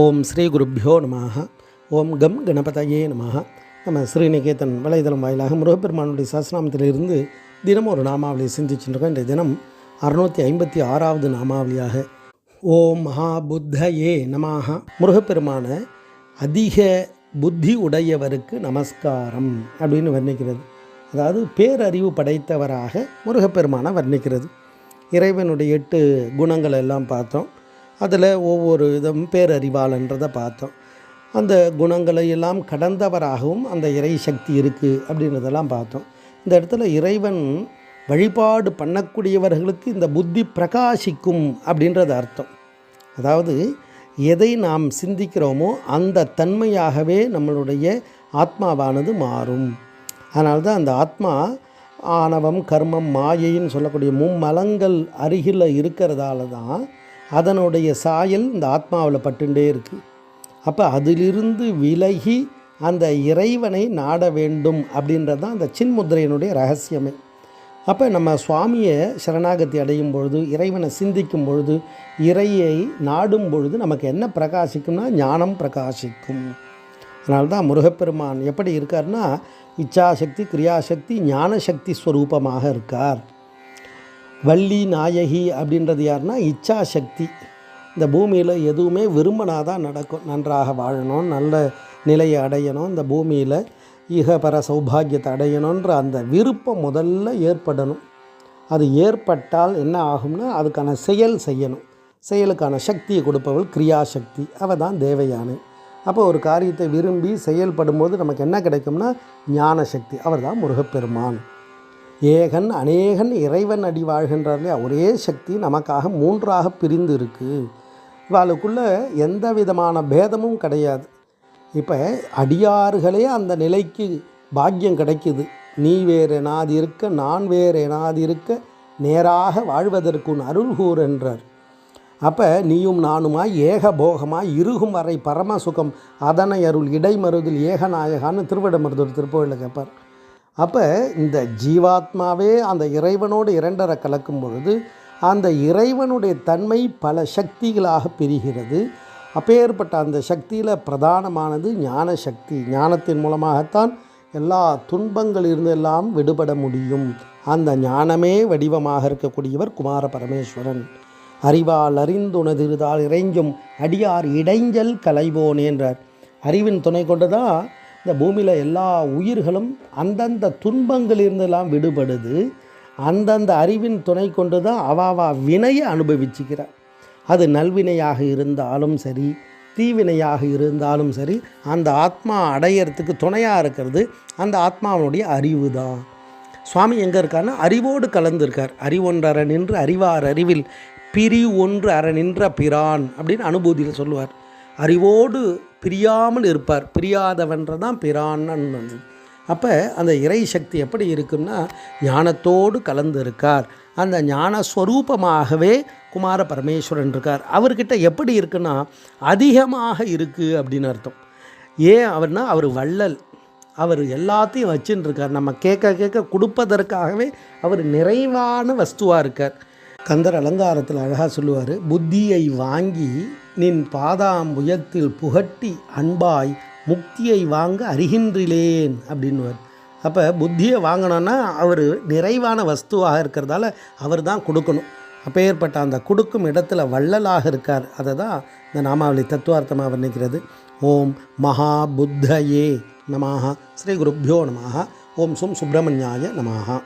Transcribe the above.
ஓம் ஸ்ரீ குருப்பியோ நமாக. ஓம் கம் கணபதையே நமः நம்ம ஸ்ரீநிகேதன் வலைதளம் வாயிலாக முருகப்பெருமானுடைய சாஸ்திராமத்திலிருந்து தினமும் ஒரு நாமாவளியை சிந்திச்சுருக்கோம் இன்றைய தினம் அறுநூற்றி ஐம்பத்தி ஆறாவது நாமாவளியாக. ஓம் மகா புத்தயே நமாக. முருகப்பெருமான அதிக புத்தி உடையவருக்கு நமஸ்காரம் அப்படின்னு வர்ணிக்கிறது. அதாவது பேரறிவு படைத்தவராக முருகப்பெருமானை வர்ணிக்கிறது. இறைவனுடைய எட்டு குணங்கள் எல்லாம் பார்த்தோம். அதில் ஒவ்வொரு விதம் பேரறிவாளன்றதை பார்த்தோம். அந்த குணங்களை எல்லாம் கடந்தவராகவும் அந்த இறை சக்தி இருக்குது அப்படின்றதெல்லாம் பார்த்தோம். இந்த இடத்துல இறைவன் வழிபாடு பண்ணக்கூடியவர்களுக்கு இந்த புத்தி பிரகாசிக்கும் அப்படின்றது அர்த்தம். அதாவது எதை நாம் சிந்திக்கிறோமோ அந்த தன்மையாகவே நம்மளுடைய ஆத்மாவானது மாறும். அதனால்தான் அந்த ஆத்மா ஆணவம் கர்மம் மாயைன்னு சொல்லக்கூடிய மும்மலங்கள் அருகில் இருக்கிறதால தான் அதனுடைய சாயல் இந்த ஆத்மாவில் பட்டுண்டே இருக்குது அப்போ அதிலிருந்து விலகி அந்த இறைவனை நாட வேண்டும் அப்படின்றது தான் அந்த சின்முத்திரையினுடைய ரகசியமே. அப்போ நம்ம சுவாமியை சரணாகதி அடையும் பொழுது இறைவனை சிந்திக்கும் பொழுது இறையை நாடும் பொழுது நமக்கு என்ன பிரகாசிக்கும்னா ஞானம் பிரகாசிக்கும். அதனால தான் முருகப்பெருமான் எப்படி இருக்கார்னா இச்சாசக்தி கிரியாசக்தி ஞானசக்தி ஸ்வரூபமாக இருக்கார். வள்ளி நாயகி அப்படின்றது யாருன்னா இச்சாசக்தி. இந்த பூமியில் எதுவுமே விரும்பினாதான் நடக்கும். நன்றாக வாழணும் நல்ல நிலையை அடையணும். இந்த பூமியில் ஈகபர சௌபாகியத்தை அடையணுன்ற அந்த விருப்பம் முதல்ல ஏற்படணும். அது ஏற்பட்டால் என்ன ஆகும்னா அதுக்கான செயல் செய்யணும். செயலுக்கான சக்தியை கொடுப்பவள் கிரியாசக்தி. அவள் தான் தேவயானை. அப்போ ஒரு காரியத்தை விரும்பி செயல்படும் போது நமக்கு என்ன கிடைக்கும்னா ஞான சக்தி அவர் தான் முருகப்பெருமான். ஏகன் அநேகன் இறைவன் அடி வாழ்கின்றார் இல்லையா ஒரே சக்தி நமக்காக மூன்றாக பிரிந்து இருக்குது இவாளுக்குள்ளே எந்த விதமான பேதமும் கிடையாது. இப்போ அடியார்களே அந்த நிலைக்கு பாக்கியம் கிடைக்குது. நீ வேறு எனாது இருக்க நான் வேறு எனாது இருக்க நேராக வாழ்வதற்கு அருள் கூர் என்றார் அப்போ நீயும் நானுமாய் ஏக போகமாய் இருகும் வரை பரம சுகம் அதனை அருள் இடைமருதில் ஏகநாயகான்னு திருவிடமருதூர் திருப்போயில் கேட்பார் அப்போ இந்த ஜீவாத்மாவே அந்த இறைவனோடு இரண்டரை கலக்கும் பொழுது அந்த இறைவனுடைய தன்மை பல சக்திகளாக பிரிகிறது. அப்பேற்பட்ட அந்த சக்தியில் பிரதானமானது ஞான சக்தி. ஞானத்தின் மூலமாகத்தான் எல்லா துன்பங்களிலிருந்தெல்லாம் விடுபட முடியும். அந்த ஞானமே வடிவமாக இருக்கக்கூடியவர் குமார பரமேஸ்வரன். அறிவால் அறிந்துணதிருதால் இறைஞ்சும் அடியார் இடைஞ்சல் கலைவோன் என்றார் அறிவின் துணை கொண்டு தான் இந்த பூமியில் எல்லா உயிர்களும் அந்தந்த துன்பங்களிலிருந்தெல்லாம் விடுபடுது. அந்தந்த அறிவின் துணை கொண்டு தான் அவாவா வினையை அனுபவிச்சுக்கிறார். அது நல்வினையாக இருந்தாலும் சரி தீவினையாக இருந்தாலும் சரி அந்த ஆத்மா அடையிறதுக்கு துணையாக இருக்கிறது. அந்த ஆத்மாவனுடைய அறிவு தான் சுவாமி எங்கே இருக்காருன்னா அறிவோடு கலந்துருக்கார். அறிவொன்றற நின்று அறிவார் அறிவில் பிரி ஒன்று அற நின்ற பிரான் அப்படின்னு அனுபூதியில் சொல்லுவார். அறிவோடு பிரியாமல் இருப்பார். பிரியாதவன்றதான் பிரான்னு அப்போ அந்த இறை சக்தி எப்படி இருக்கும்னா ஞானத்தோடு கலந்து இருக்கார் அந்த ஞானஸ்வரூபமாகவே குமார பரமேஸ்வரன் இருக்கார். அவர்கிட்ட எப்படி இருக்குன்னா அதிகமாக இருக்குது அப்படின்னு அர்த்தம். ஏன் அவர்னா அவர் வள்ளல். அவர் எல்லாத்தையும் வச்சுன்னு இருக்கார். நம்ம கேட்க கேட்க கொடுப்பதற்காகவே அவர் நிறைவான வஸ்துவாக இருக்கார். கந்தர் அலங்காரத்தில் அழகாக சொல்லுவார் புத்தியை வாங்கி நின் பாதாம்புயத்தில் புகட்டி அன்பாய் முக்தியை வாங்க அறிகின்றிலேன் அப்படின்னுவார். அப்போ புத்தியை வாங்கினோன்னா அவர் நிறைவான வஸ்துவாக இருக்கிறதால அவர் தான் கொடுக்கணும். அப்பேற்பட்ட அந்த கொடுக்கும் இடத்துல வள்ளலாக இருக்கார். அதை தான் இந்த நாமாவளி தத்துவார்த்தமாக வர்ணிக்கிறது. ஓம் மகா புத்தயே நமாக ஸ்ரீ குருப்பியோ நமாக ஓம் சும் சுப்பிரமணியாய நமாக